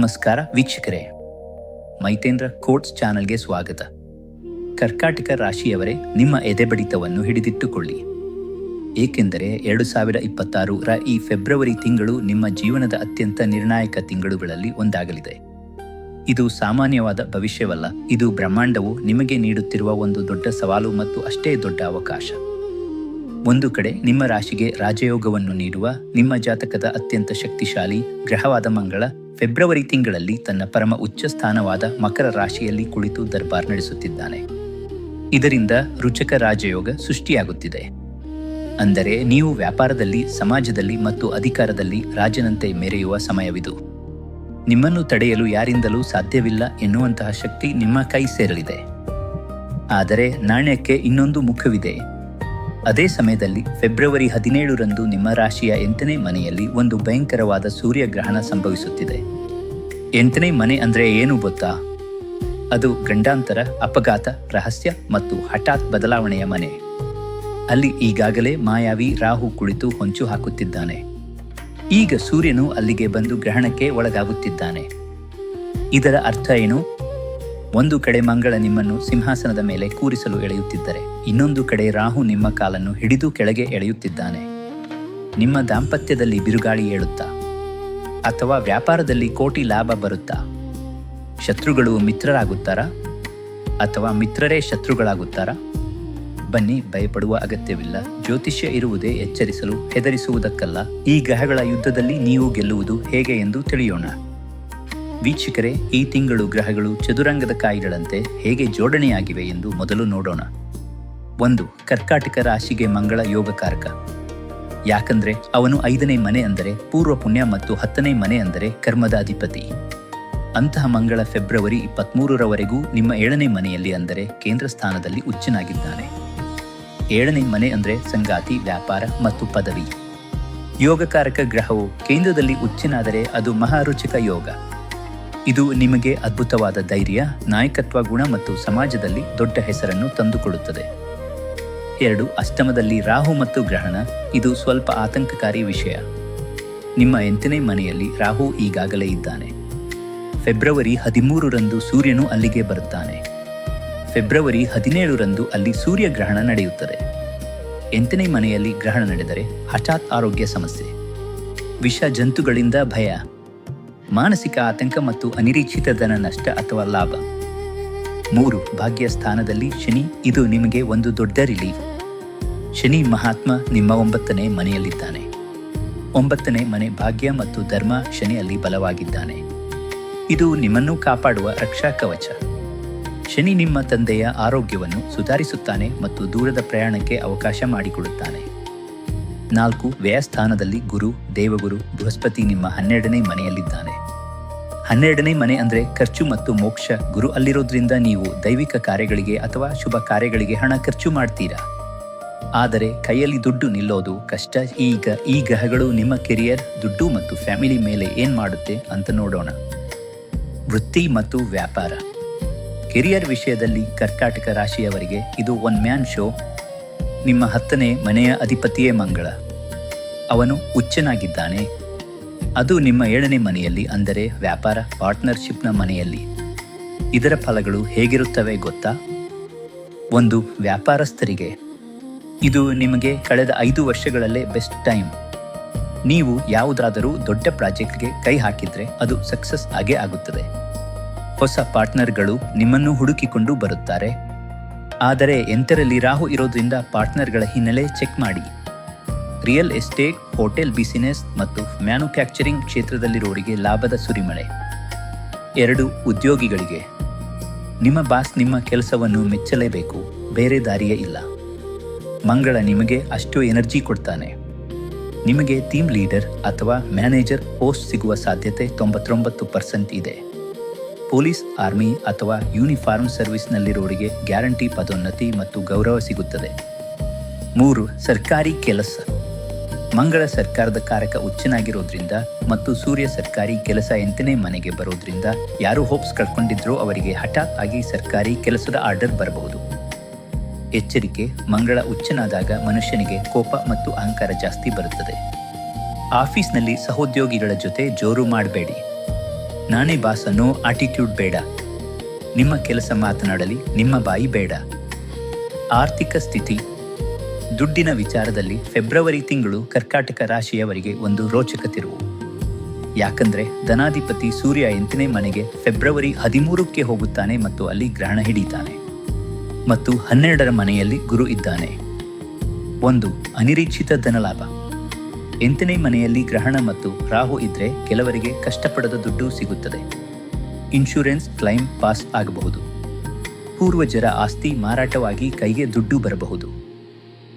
ನಮಸ್ಕಾರ ವೀಕ್ಷಕರೇ. ಮೈತೇಂದ್ರ ಕೋಟ್ಸ್ ಚಾನೆಲ್ಗೆ ಸ್ವಾಗತ. ಕರ್ಕಾಟಕ ರಾಶಿಯವರೇ, ನಿಮ್ಮ ಎದೆಬಡಿತವನ್ನು ಹಿಡಿದಿಟ್ಟುಕೊಳ್ಳಿ. ಏಕೆಂದರೆ ಎರಡು ಸಾವಿರ ಇಪ್ಪತ್ತಾರರ ಈ ಫೆಬ್ರವರಿ ತಿಂಗಳು ನಿಮ್ಮ ಜೀವನದ ಅತ್ಯಂತ ನಿರ್ಣಾಯಕ ತಿಂಗಳುಗಳಲ್ಲಿ ಒಂದಾಗಲಿದೆ. ಇದು ಸಾಮಾನ್ಯವಾದ ಭವಿಷ್ಯವಲ್ಲ, ಇದು ಬ್ರಹ್ಮಾಂಡವು ನಿಮಗೆ ನೀಡುತ್ತಿರುವ ಒಂದು ದೊಡ್ಡ ಸವಾಲು ಮತ್ತು ಅಷ್ಟೇ ದೊಡ್ಡ ಅವಕಾಶ. ಒಂದು ಕಡೆ ನಿಮ್ಮ ರಾಶಿಗೆ ರಾಜಯೋಗವನ್ನು ನೀಡುವ, ನಿಮ್ಮ ಜಾತಕದ ಅತ್ಯಂತ ಶಕ್ತಿಶಾಲಿ, ಗ್ರಹವಾದ ಮಂಗಳ ಫೆಬ್ರವರಿ ತಿಂಗಳಲ್ಲಿ ತನ್ನ ಪರಮ ಉಚ್ಚ ಸ್ಥಾನವಾದ ಮಕರ ರಾಶಿಯಲ್ಲಿ ಕುಳಿತು ದರ್ಬಾರ್ ನಡೆಸುತ್ತಿದ್ದಾನೆ. ಇದರಿಂದ ರುಚಕ ರಾಜಯೋಗ ಸೃಷ್ಟಿಯಾಗುತ್ತಿದೆ. ಅಂದರೆ ನೀವು ವ್ಯಾಪಾರದಲ್ಲಿ, ಸಮಾಜದಲ್ಲಿ ಮತ್ತು ಅಧಿಕಾರದಲ್ಲಿ ರಾಜನಂತೆ ಮೆರೆಯುವ ಸಮಯವಿದು. ನಿಮ್ಮನ್ನು ತಡೆಯಲು ಯಾರಿಂದಲೂ ಸಾಧ್ಯವಿಲ್ಲ ಎನ್ನುವಂತಹ ಶಕ್ತಿ ನಿಮ್ಮ ಕೈ ಸೇರಲಿದೆ. ಆದರೆ ನಾಣ್ಯಕ್ಕೆ ಇನ್ನೊಂದು ಮುಖವಿದೆ. ಅದೇ ಸಮಯದಲ್ಲಿ ಫೆಬ್ರವರಿ ಹದಿನೇಳರಂದು ನಿಮ್ಮ ರಾಶಿಯ ಎಂಟನೇ ಮನೆಯಲ್ಲಿ ಒಂದು ಭಯಂಕರವಾದ ಸೂರ್ಯಗ್ರಹಣ ಸಂಭವಿಸುತ್ತಿದೆ. ಎಂಟನೇ ಮನೆ ಅಂದರೆ ಏನು ಗೊತ್ತಾ? ಅದು ಗಂಡಾಂತರ, ಅಪಘಾತ, ರಹಸ್ಯ ಮತ್ತು ಹಠಾತ್ ಬದಲಾವಣೆಯ ಮನೆ. ಅಲ್ಲಿ ಈಗಾಗಲೇ ಮಾಯಾವಿ ರಾಹು ಕುಳಿತು ಹೊಂಚು ಹಾಕುತ್ತಿದ್ದಾನೆ. ಈಗ ಸೂರ್ಯನು ಅಲ್ಲಿಗೆ ಬಂದು ಗ್ರಹಣಕ್ಕೆ ಒಳಗಾಗುತ್ತಿದ್ದಾನೆ. ಇದರ ಅರ್ಥ ಏನು? ಒಂದು ಕಡೆ ಮಂಗಳ ನಿಮ್ಮನ್ನು ಸಿಂಹಾಸನದ ಮೇಲೆ ಕೂರಿಸಲು ಎಳೆಯುತ್ತಿದ್ದರೆ, ಇನ್ನೊಂದು ಕಡೆ ರಾಹು ನಿಮ್ಮ ಕಾಲನ್ನು ಹಿಡಿದು ಕೆಳಗೆ ಎಳೆಯುತ್ತಿದ್ದಾನೆ. ನಿಮ್ಮ ದಾಂಪತ್ಯದಲ್ಲಿ ಬಿರುಗಾಳಿ ಏಳುತ್ತಾ? ಅಥವಾ ವ್ಯಾಪಾರದಲ್ಲಿ ಕೋಟಿ ಲಾಭ ಬರುತ್ತಾ? ಶತ್ರುಗಳು ಮಿತ್ರರಾಗುತ್ತಾರಾ? ಅಥವಾ ಮಿತ್ರರೇ ಶತ್ರುಗಳಾಗುತ್ತಾರಾ? ಬನ್ನಿ, ಭಯಪಡುವ ಅಗತ್ಯವಿಲ್ಲ. ಜ್ಯೋತಿಷ್ಯ ಇರುವುದೇ ಎಚ್ಚರಿಸಲು ಹೆದರಿಸುವುದಕ್ಕಲ್ಲ. ಈ ಗ್ರಹಗಳ ಯುದ್ಧದಲ್ಲಿ ನೀವು ಗೆಲ್ಲುವುದು ಹೇಗೆ ಎಂದು ತಿಳಿಯೋಣ. ವೀಕ್ಷಕರೇ, ಈ ತಿಂಗಳು ಗ್ರಹಗಳು ಚದುರಂಗದ ಕಾಯಿಗಳಂತೆ ಹೇಗೆ ಜೋಡಣೆಯಾಗಿವೆ ಎಂದು ಮೊದಲು ನೋಡೋಣ. ಒಂದು, ಕರ್ಕಾಟಕ ರಾಶಿಗೆ ಮಂಗಳ ಯೋಗಕಾರಕ. ಯಾಕಂದ್ರೆ, ಅವನು ಐದನೇ ಮನೆ ಅಂದರೆ ಪೂರ್ವ ಪುಣ್ಯ ಮತ್ತು ಹತ್ತನೇ ಮನೆ ಅಂದರೆ ಕರ್ಮದ ಅಧಿಪತಿ. ಅಂತಹ ಮಂಗಳ ಫೆಬ್ರವರಿ ಇಪ್ಪತ್ಮೂರರವರೆಗೂ ನಿಮ್ಮ ಏಳನೇ ಮನೆಯಲ್ಲಿ ಅಂದರೆ ಕೇಂದ್ರ ಸ್ಥಾನದಲ್ಲಿ ಉಚ್ಚನಾಗಿದ್ದಾನೆ. ಏಳನೇ ಮನೆ ಅಂದರೆ ಸಂಗಾತಿ, ವ್ಯಾಪಾರ ಮತ್ತು ಪದವಿ. ಯೋಗಕಾರಕ ಗ್ರಹವು ಕೇಂದ್ರದಲ್ಲಿ ಉಚ್ಚನಾದರೆ ಅದು ಮಹಾರುಚಿಕ ಯೋಗ. ಇದು ನಿಮಗೆ ಅದ್ಭುತವಾದ ಧೈರ್ಯ, ನಾಯಕತ್ವ, ಗುಣ ಮತ್ತು ಸಮಾಜದಲ್ಲಿ ದೊಡ್ಡ ಹೆಸರನ್ನು ತಂದುಕೊಡುತ್ತದೆ. ಎರಡು, ಅಷ್ಟಮದಲ್ಲಿ ರಾಹು ಮತ್ತು ಗ್ರಹಣ, ಇದು ಸ್ವಲ್ಪ ಆತಂಕಕಾರಿ ವಿಷಯ. ನಿಮ್ಮ ಎಂಟನೇ ಮನೆಯಲ್ಲಿ ರಾಹು ಈಗಾಗಲೇ ಇದ್ದಾನೆ. ಫೆಬ್ರವರಿ ಹದಿಮೂರರಂದು ಸೂರ್ಯನು ಅಲ್ಲಿಗೆ ಬರುತ್ತಾನೆ. ಫೆಬ್ರವರಿ ಹದಿನೇಳರಂದು ಅಲ್ಲಿ ಸೂರ್ಯಗ್ರಹಣ ನಡೆಯುತ್ತದೆ. ಎಂಟನೇ ಮನೆಯಲ್ಲಿ ಗ್ರಹಣ ನಡೆದರೆ ಹಠಾತ್ ಆರೋಗ್ಯ ಸಮಸ್ಯೆ. ವಿಷ ಜಂತುಗಳಿಂದ ಭಯ. ಮಾನಸಿಕ ಆತಂಕ ಮತ್ತು ಅನಿರೀಕ್ಷಿತ ಧನ ನಷ್ಟ ಅಥವಾ ಲಾಭ. ಮೂರು, ಭಾಗ್ಯ ಸ್ಥಾನದಲ್ಲಿ ಶನಿ, ಇದು ನಿಮಗೆ ಒಂದು ದೊಡ್ಡ ರಿಲೀಫ್ ಶನಿ ಮಹಾತ್ಮ ನಿಮ್ಮ ಒಂಬತ್ತನೇ ಮನೆಯಲ್ಲಿದ್ದಾನೆ. ಒಂಬತ್ತನೇ ಮನೆ ಭಾಗ್ಯ ಮತ್ತು ಧರ್ಮ ಶನಿಯಲ್ಲಿ ಬಲವಾಗಿದ್ದಾನೆ. ಇದು ನಿಮ್ಮನ್ನು ಕಾಪಾಡುವ ರಕ್ಷಾ ಕವಚ. ಶನಿ ನಿಮ್ಮ ತಂದೆಯ ಆರೋಗ್ಯವನ್ನು ಸುಧಾರಿಸುತ್ತಾನೆ ಮತ್ತು ದೂರದ ಪ್ರಯಾಣಕ್ಕೆ ಅವಕಾಶ ಮಾಡಿಕೊಡುತ್ತಾನೆ. ನಾಲ್ಕು ವ್ಯಯಸ್ಥಾನದಲ್ಲಿ ಗುರು, ದೇವಗುರು, ಬೃಹಸ್ಪತಿ ನಿಮ್ಮ ಹನ್ನೆರಡನೇ ಮನೆಯಲ್ಲಿದ್ದಾನೆ. ಹನ್ನೆರಡನೇ ಮನೆ ಅಂದ್ರೆ ಖರ್ಚು ಮತ್ತು ಮೋಕ್ಷ ಗುರು ಅಲ್ಲಿರೋದ್ರಿಂದ ನೀವು ದೈವಿಕ ಕಾರ್ಯಗಳಿಗೆ ಅಥವಾ ಶುಭ ಕಾರ್ಯಗಳಿಗೆ ಹಣ ಖರ್ಚು ಮಾಡ್ತೀರಾ? ಆದರೆ ಕೈಯಲ್ಲಿ ದುಡ್ಡು ನಿಲ್ಲೋದು ಕಷ್ಟ. ಈಗ ಈ ಗ್ರಹಗಳು ನಿಮ್ಮ ಕೆರಿಯರ್, ದುಡ್ಡು ಮತ್ತು ಫ್ಯಾಮಿಲಿ ಮೇಲೆ ಏನ್ ಮಾಡುತ್ತೆ ಅಂತ ನೋಡೋಣ. ವೃತ್ತಿ ಮತ್ತು ವ್ಯಾಪಾರ. ಕೆರಿಯರ್ ವಿಷಯದಲ್ಲಿ ಕರ್ಕಾಟಕ ರಾಶಿಯವರಿಗೆ ಇದು ಒನ್ ಮ್ಯಾನ್ ಶೋ. ನಿಮ್ಮ ಹತ್ತನೇ ಮನೆಯ ಅಧಿಪತಿಯೇ ಮಂಗಳ. ಅವನು ಉಚ್ಚನಾಗಿದ್ದಾನೆ ಅದು ನಿಮ್ಮ ಏಳನೇ ಮನೆಯಲ್ಲಿ, ಅಂದರೆ ವ್ಯಾಪಾರ, ಪಾರ್ಟ್ನರ್ಶಿಪ್ನ ಮನೆಯಲ್ಲಿ. ಇದರ ಫಲಗಳು ಹೇಗಿರುತ್ತವೆ ಗೊತ್ತಾ? ಒಂದು, ವ್ಯಾಪಾರಸ್ಥರಿಗೆ. ಇದು ನಿಮಗೆ ಕಳೆದ ಐದು ವರ್ಷಗಳಲ್ಲೇ ಬೆಸ್ಟ್ ಟೈಮ್. ನೀವು ಯಾವುದಾದರೂ ದೊಡ್ಡ ಪ್ರಾಜೆಕ್ಟ್ಗೆ ಕೈ ಹಾಕಿದರೆ ಅದು ಸಕ್ಸಸ್ ಆಗೇ ಆಗುತ್ತದೆ. ಹೊಸ ಪಾರ್ಟ್ನರ್ಗಳು ನಿಮ್ಮನ್ನು ಹುಡುಕಿಕೊಂಡು ಬರುತ್ತಾರೆ. ಆದರೆ ಎಂಟರಲ್ಲಿ ರಾಹು ಇರೋದ್ರಿಂದ ಪಾರ್ಟ್ನರ್ಗಳ ಹಿನ್ನೆಲೆ ಚೆಕ್ ಮಾಡಿ. ರಿಯಲ್ ಎಸ್ಟೇಟ್, ಹೋಟೆಲ್ ಬಿಸಿನೆಸ್ ಮತ್ತು ಮ್ಯಾನುಫ್ಯಾಕ್ಚರಿಂಗ್ ಕ್ಷೇತ್ರದಲ್ಲಿರುವವರಿಗೆ ಲಾಭದ ಸುರಿಮಳೆ. ಎರಡು, ಉದ್ಯೋಗಿಗಳಿಗೆ. ನಿಮ್ಮ ಬಾಸ್ ನಿಮ್ಮ ಕೆಲಸವನ್ನು ಮೆಚ್ಚಲೇಬೇಕು, ಬೇರೆ ದಾರಿಯೇ ಇಲ್ಲ. ಮಂಗಳ ನಿಮಗೆ ಅಷ್ಟು ಎನರ್ಜಿ ಕೊಡ್ತಾನೆ. ನಿಮಗೆ ಟೀಮ್ ಲೀಡರ್ ಅಥವಾ ಮ್ಯಾನೇಜರ್ ಪೋಸ್ಟ್ ಸಿಗುವ ಸಾಧ್ಯತೆ ತೊಂಬತ್ತೊಂಬತ್ತು ಪರ್ಸೆಂಟ್ ಇದೆ. ಪೊಲೀಸ್, ಆರ್ಮಿ ಅಥವಾ ಯೂನಿಫಾರ್ಮ್ ಸರ್ವಿಸ್ನಲ್ಲಿರೋರಿಗೆ ಗ್ಯಾರಂಟಿ ಪದೋನ್ನತಿ ಮತ್ತು ಗೌರವ ಸಿಗುತ್ತದೆ. ಮೂರು, ಸರ್ಕಾರಿ ಕೆಲಸ. ಮಂಗಳ ಸರ್ಕಾರದ ಕಾರಕ ಉಚ್ಚನಾಗಿರೋದ್ರಿಂದ ಮತ್ತು ಸೂರ್ಯ ಸರ್ಕಾರಿ ಕೆಲಸ ಎಂತನೇ ಮನೆಗೆ ಬರೋದ್ರಿಂದ ಯಾರು ಹೋಪ್ಸ್ ಕಳ್ಕೊಂಡಿದ್ರೋ ಅವರಿಗೆ ಹಠಾತ್ ಆಗಿ ಸರ್ಕಾರಿ ಕೆಲಸದ ಆರ್ಡರ್ ಬರಬಹುದು. ಎಚ್ಚರಿಕೆ, ಮಂಗಳ ಉಚ್ಚನಾದಾಗ ಮನುಷ್ಯನಿಗೆ ಕೋಪ ಮತ್ತು ಅಹಂಕಾರ ಜಾಸ್ತಿ ಬರುತ್ತದೆ. ಆಫೀಸ್ನಲ್ಲಿ ಸಹೋದ್ಯೋಗಿಗಳ ಜೊತೆ ಜೋರು ಮಾಡಬೇಡಿ. ನಾನೇ ಬಾಸ್ ಅನ್ನೋ ಆಟಿಟ್ಯೂಡ್ ಬೇಡ. ನಿಮ್ಮ ಕೆಲಸ ಮಾತನಾಡಲಿ, ನಿಮ್ಮ ಬಾಯಿ ಬೇಡ. ಆರ್ಥಿಕ ಸ್ಥಿತಿ ದುಡ್ಡಿನ ವಿಚಾರದಲ್ಲಿ ಫೆಬ್ರವರಿ ತಿಂಗಳು ಕರ್ಕಾಟಕ ರಾಶಿಯವರಿಗೆ ಒಂದು ರೋಚಕ ತಿರುವು ಯಾಕಂದ್ರೆ ಧನಾಧಿಪತಿ ಸೂರ್ಯ ಎಂಟನೇ ಮನೆಗೆ ಫೆಬ್ರವರಿ ಹದಿಮೂರಕ್ಕೆ ಹೋಗುತ್ತಾನೆ ಮತ್ತು ಅಲ್ಲಿ ಗ್ರಹಣ ಹಿಡಿತಾನೆ ಮತ್ತು ಹನ್ನೆರಡರ ಮನೆಯಲ್ಲಿ ಗುರು ಇದ್ದಾನೆ. ಒಂದು, ಅನಿರೀಕ್ಷಿತ ಧನಲಾಭ. ಎಂಟನೇ ಮನೆಯಲ್ಲಿ ಗ್ರಹಣ ಮತ್ತು ರಾಹು ಇದ್ರೆ ಕೆಲವರಿಗೆ ಕಷ್ಟಪಡದ ದುಡ್ಡು ಸಿಗುತ್ತದೆ. ಇನ್ಶೂರೆನ್ಸ್ ಕ್ಲೈಮ್ ಪಾಸ್ ಆಗಬಹುದು. ಪೂರ್ವಜರ ಆಸ್ತಿ ಮಾರಾಟವಾಗಿ ಕೈಗೆ ದುಡ್ಡು ಬರಬಹುದು.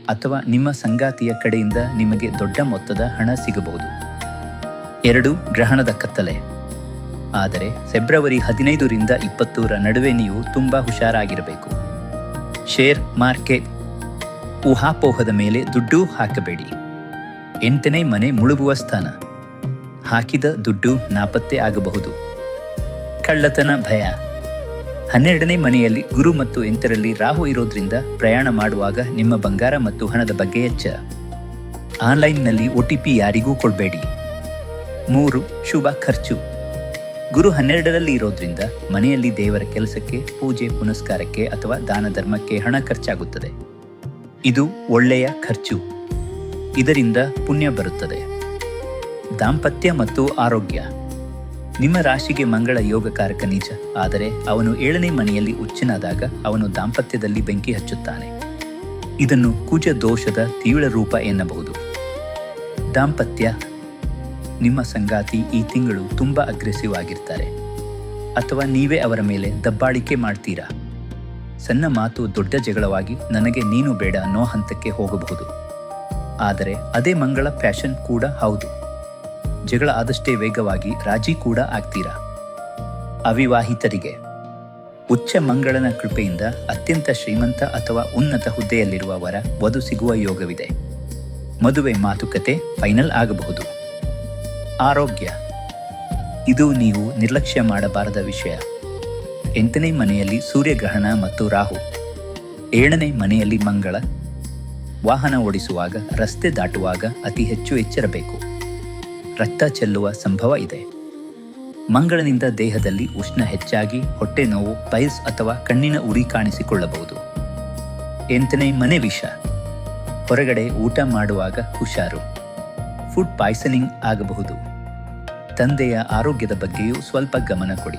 ಅಥವಾ ನಿಮ್ಮ ಸಂಗಾತಿಯ ಕಡೆಯಿಂದ ನಿಮಗೆ ದೊಡ್ಡ ಮೊತ್ತದ ಹಣ ಸಿಗಬಹುದು. ಎರಡು, ಗ್ರಹಣದ ಕತ್ತಲೆ. ಆದರೆ ಫೆಬ್ರವರಿ ಹದಿನೈದರಿಂದ ಇಪ್ಪತ್ತೂರ ನಡುವೆ ನೀವು ತುಂಬಾ ಹುಷಾರಾಗಿರಬೇಕು. Share market. ಊಹಾಪೋಹದ ಮೇಲೆ ದುಡ್ಡು ಹಾಕಬೇಡಿ. ಎಂಟನೇ ಮನೆ ಮುಳುಗುವ ಸ್ಥಾನ. ಹಾಕಿದ ದುಡ್ಡು ನಾಪತ್ತೆ ಆಗಬಹುದು. ಕಳ್ಳತನ ಭಯ. ಹನ್ನೆರಡನೇ ಮನೆಯಲ್ಲಿ ಗುರು ಮತ್ತು ಎಂಟರಲ್ಲಿ ರಾಹು ಇರೋದ್ರಿಂದ ಪ್ರಯಾಣ ಮಾಡುವಾಗ ನಿಮ್ಮ ಬಂಗಾರ ಮತ್ತು ಹಣದ ಬಗ್ಗೆ ಎಚ್ಚ. ಆನ್ಲೈನ್ನಲ್ಲಿ ಒ ಟಿ ಪಿ ಯಾರಿಗೂ ಕೊಡಬೇಡಿ. ಮೂರು, ಶುಭ ಖರ್ಚು. ಗುರು ಹನ್ನೆರಡರಲ್ಲಿ ಇರೋದ್ರಿಂದ ಮನೆಯಲ್ಲಿ ದೇವರ ಕೆಲಸಕ್ಕೆ, ಪೂಜೆ, ಪುನಸ್ಕಾರಕ್ಕೆ ಅಥವಾ ದಾನ ಧರ್ಮಕ್ಕೆ ಹಣ ಖರ್ಚಾಗುತ್ತದೆ. ಇದು ಒಳ್ಳೆಯ ಖರ್ಚು. ಇದರಿಂದ ಪುಣ್ಯ ಬರುತ್ತದೆ. ದಾಂಪತ್ಯ ಮತ್ತು ಆರೋಗ್ಯ. ನಿಮ್ಮ ರಾಶಿಗೆ ಮಂಗಳ ಯೋಗಕಾರಕ ನಿಜ ಆದರೆ ಅವನು ಏಳನೇ ಮನೆಯಲ್ಲಿ ಉಚ್ಚನಾದಾಗ ಅವನು ದಾಂಪತ್ಯದಲ್ಲಿ ಬೆಂಕಿ ಹಚ್ಚುತ್ತಾನೆ. ಇದನ್ನು ಕುಜ ದೋಷದ ತೀವ್ರ ರೂಪ ಎನ್ನಬಹುದು. ದಾಂಪತ್ಯ, ನಿಮ್ಮ ಸಂಗಾತಿ ಈ ತಿಂಗಳು ತುಂಬಾ ಅಗ್ರೆಸಿವ್ ಆಗಿರ್ತಾರೆ. ಅಥವಾ ನೀವೇ ಅವರ ಮೇಲೆ ದಬ್ಬಾಳಿಕೆ ಮಾಡ್ತೀರಾ? ಸಣ್ಣ ಮಾತು ದೊಡ್ಡ ಜಗಳವಾಗಿ ನನಗೆ ನೀನು ಬೇಡ ಅನ್ನೋ ಹಂತಕ್ಕೆ ಹೋಗಬಹುದು. ಆದರೆ ಅದೇ ಮಂಗಳ ಫ್ಯಾಷನ್ ಕೂಡ ಹೌದು. ಜಗಳ ಆದಷ್ಟೇ ವೇಗವಾಗಿ ರಾಜಿ ಕೂಡ ಆಗ್ತೀರಾ? ಅವಿವಾಹಿತರಿಗೆ. ಉಚ್ಚ ಮಂಗಳನ ಕೃಪೆಯಿಂದ ಅತ್ಯಂತ ಶ್ರೀಮಂತ ಅಥವಾ ಉನ್ನತ ಹುದ್ದೆಯಲ್ಲಿರುವ ವರ ವಧು ಸಿಗುವ ಯೋಗವಿದೆ. ಮದುವೆ ಮಾತುಕತೆ ಫೈನಲ್ ಆಗಬಹುದು. ಆರೋಗ್ಯ. ಇದು ನೀವು ನಿರ್ಲಕ್ಷ್ಯ ಮಾಡಬಾರದ ವಿಷಯ. ಎಂಟನೇ ಮನೆಯಲ್ಲಿ ಸೂರ್ಯಗ್ರಹಣ ಮತ್ತು ರಾಹು. ಏಳನೇ ಮನೆಯಲ್ಲಿ ಮಂಗಳ. ವಾಹನ ಓಡಿಸುವಾಗ ರಸ್ತೆ ದಾಟುವಾಗ ಅತಿ ಹೆಚ್ಚು ಎಚ್ಚರಬೇಕು. ರಕ್ತ ಚೆಲ್ಲುವ ಸಂಭವ ಇದೆ. ಮಂಗಳನಿಂದ ದೇಹದಲ್ಲಿ ಉಷ್ಣ ಹೆಚ್ಚಾಗಿ, ಹೊಟ್ಟೆ ನೋವು, ಪೈಲ್ಸ್ ಅಥವಾ ಕಣ್ಣಿನ ಉರಿ ಕಾಣಿಸಿಕೊಳ್ಳಬಹುದು. ಎಂತನೇ ಮನೆ ವಿಷ. ಹೊರಗಡೆ ಊಟ ಮಾಡುವಾಗ ಹುಷಾರು. ಫುಡ್ ಪಾಯ್ಸನಿಂಗ್ ಆಗಬಹುದು. ತಂದೆಯ ಆರೋಗ್ಯದ ಬಗ್ಗೆಯೂ ಸ್ವಲ್ಪ ಗಮನ ಕೊಡಿ.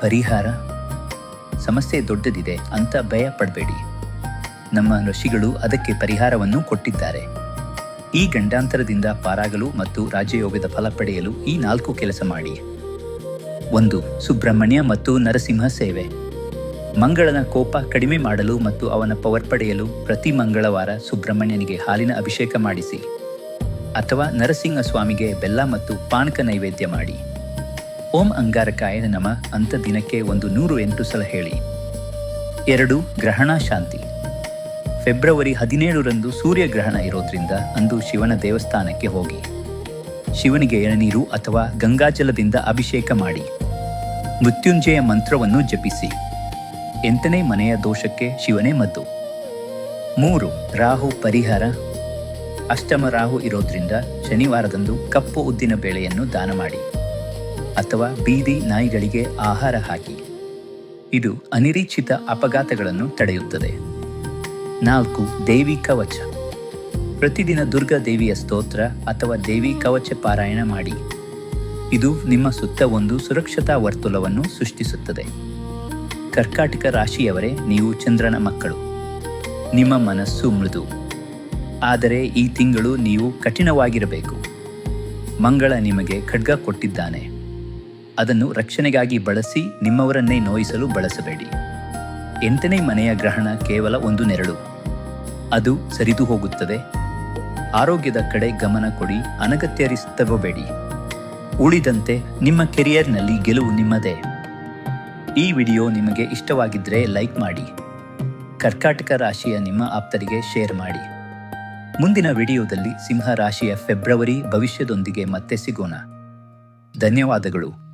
ಪರಿಹಾರ. ಸಮಸ್ಯೆ ದೊಡ್ಡದಿದೆ ಅಂತ ಭಯ ಪಡಬೇಡಿ ನಮ್ಮ ಋಷಿಗಳು ಅದಕ್ಕೆ ಪರಿಹಾರವನ್ನು ಕೊಟ್ಟಿದ್ದಾರೆ. ಈ ಗಂಡಾಂತರದಿಂದ ಪಾರಾಗಲು ಮತ್ತು ರಾಜಯೋಗದ ಫಲ ಪಡೆಯಲು ಈ ನಾಲ್ಕು ಕೆಲಸ ಮಾಡಿ. ಒಂದು, ಸುಬ್ರಹ್ಮಣ್ಯ ಮತ್ತು ನರಸಿಂಹ ಸೇವೆ. ಮಂಗಳನ ಕೋಪ ಕಡಿಮೆ ಮಾಡಲು ಮತ್ತು ಅವನ ಪವರ್ ಪಡೆಯಲು ಪ್ರತಿ ಮಂಗಳವಾರ ಸುಬ್ರಹ್ಮಣ್ಯನಿಗೆ ಹಾಲಿನ ಅಭಿಷೇಕ ಮಾಡಿಸಿ. ಅಥವಾ ನರಸಿಂಹ ಸ್ವಾಮಿಗೆ ಬೆಲ್ಲ ಮತ್ತು ಪಾನಕ ನೈವೇದ್ಯ ಮಾಡಿ. ಓಂ ಅಂಗಾರಕಾಯನ ನಮ ಅಂತ ದಿನಕ್ಕೆ ಒಂದು ನೂರು ಎಂಟು ಸಲ ಹೇಳಿ. ಎರಡು, ಗ್ರಹಣ ಶಾಂತಿ. ಫೆಬ್ರವರಿ ಹದಿನೇಳರಂದು ಸೂರ್ಯಗ್ರಹಣ ಇರೋದ್ರಿಂದ ಅಂದು ಶಿವನ ದೇವಸ್ಥಾನಕ್ಕೆ ಹೋಗಿ. ಶಿವನಿಗೆ ಎಳನೀರು ಅಥವಾ ಗಂಗಾಜಲದಿಂದ ಅಭಿಷೇಕ ಮಾಡಿ. ಮೃತ್ಯುಂಜಯ ಮಂತ್ರವನ್ನು ಜಪಿಸಿ. ಎಂತನೇ ಮನೆಯ ದೋಷಕ್ಕೆ ಶಿವನೇ ಮದ್ದು. ಮೂರು, ರಾಹು ಪರಿಹಾರ. ಅಷ್ಟಮ ರಾಹು ಇರೋದ್ರಿಂದ ಶನಿವಾರದಂದು ಕಪ್ಪು ಉದ್ದಿನ ಬೇಳೆಯನ್ನು ದಾನ ಮಾಡಿ. ಅಥವಾ ಬೀದಿ ನಾಯಿಗಳಿಗೆ ಆಹಾರ ಹಾಕಿ. ಇದು ಅನಿರೀಕ್ಷಿತ ಅಪಘಾತಗಳನ್ನು ತಡೆಯುತ್ತದೆ. ನಾಲ್ಕು, ದೇವಿ ಕವಚ. ಪ್ರತಿದಿನ ದುರ್ಗಾ ದೇವಿಯ ಸ್ತೋತ್ರ ಅಥವಾ ದೇವಿ ಕವಚ ಪಾರಾಯಣ ಮಾಡಿ. ಇದು ನಿಮ್ಮ ಸುತ್ತ ಒಂದು ಸುರಕ್ಷತಾ ವರ್ತುಲವನ್ನು ಸೃಷ್ಟಿಸುತ್ತದೆ. ಕರ್ಕಾಟಕ ರಾಶಿಯವರೇ, ನೀವು ಚಂದ್ರನ ಮಕ್ಕಳು. ನಿಮ್ಮ ಮನಸ್ಸು ಮೃದು. ಆದರೆ ಈ ತಿಂಗಳು ನೀವು ಕಠಿಣವಾಗಿರಬೇಕು. ಮಂಗಳ ನಿಮಗೆ ಖಡ್ಗ ಕೊಟ್ಟಿದ್ದಾನೆ. ಅದನ್ನು ರಕ್ಷಣೆಗಾಗಿ ಬಳಸಿ ನಿಮ್ಮವರನ್ನೇ ನೋಯಿಸಲು ಬಳಸಬೇಡಿ. ಎಂಟನೇ ಮನೆಯ ಗ್ರಹಣ ಕೇವಲ ಒಂದು ನೆರಳು. ಅದು ಸರಿದು ಹೋಗುತ್ತದೆ. ಆರೋಗ್ಯದ ಕಡೆ ಗಮನ ಕೊಡಿ ಅನಗತ್ಯ ರಿಸ್ಕ್ ಉಳಿದಂತೆ ನಿಮ್ಮ ಕೆರಿಯರ್ನಲ್ಲಿ ಗೆಲುವು ನಿಮ್ಮದೇ. ಈ ವಿಡಿಯೋ ನಿಮಗೆ ಇಷ್ಟವಾಗಿದ್ದರೆ ಲೈಕ್ ಮಾಡಿ. ಕರ್ಕಾಟಕ ರಾಶಿಯ ನಿಮ್ಮ ಆಪ್ತರಿಗೆ ಶೇರ್ ಮಾಡಿ. ಮುಂದಿನ ವಿಡಿಯೋದಲ್ಲಿ ಸಿಂಹ ರಾಶಿಯ ಫೆಬ್ರವರಿ ಭವಿಷ್ಯದೊಂದಿಗೆ ಮತ್ತೆ ಸಿಗೋಣ. ಧನ್ಯವಾದಗಳು.